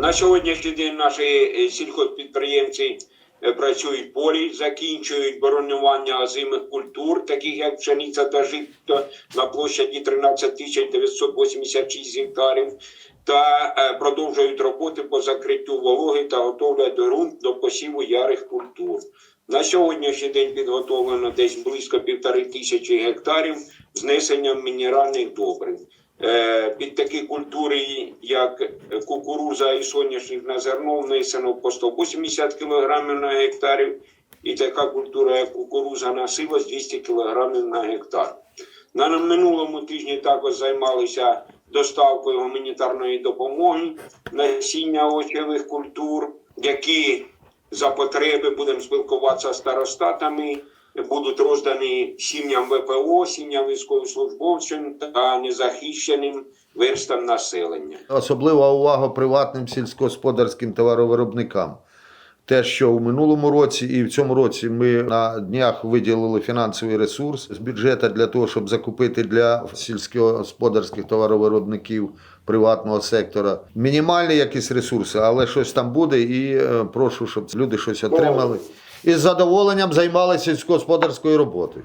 На сьогоднішній день наші е, сільхозпідприємці е, працюють в полі, закінчують боронування озимих культур, таких як пшениця та жито на площаді 13 тисяч 986 гектарів, та е, продовжують роботи по закриттю вологи та готовлять ґрунт до посіву ярих культур. На сьогоднішній день підготовлено десь близько півтори тисячі гектарів з внесенням мінеральних добрив. Е, Під такі культури, як кукуруза і соняшник на зерно, внесено по 180 кг на гектарів, і така культура, як кукуруза на силос 200 кг на гектар. На минулому тижні також займалися доставкою гуманітарної допомоги насіння овочевих культур, які за потреби будемо спілкуватися з старостатами, будуть роздані сім'ям ВПО, сім'ям військовослужбовцям та незахищеним верстам населення. Особлива увага приватним сільськогосподарським товаровиробникам. Те, що в минулому році і в цьому році ми на днях виділили фінансовий ресурс з бюджету для того, щоб закупити для сільськогосподарських товаровиробників приватного сектора мінімальні якісь ресурси, але щось там буде, і е, прошу, щоб люди щось отримали. І з задоволенням займалися сільськогосподарською роботою.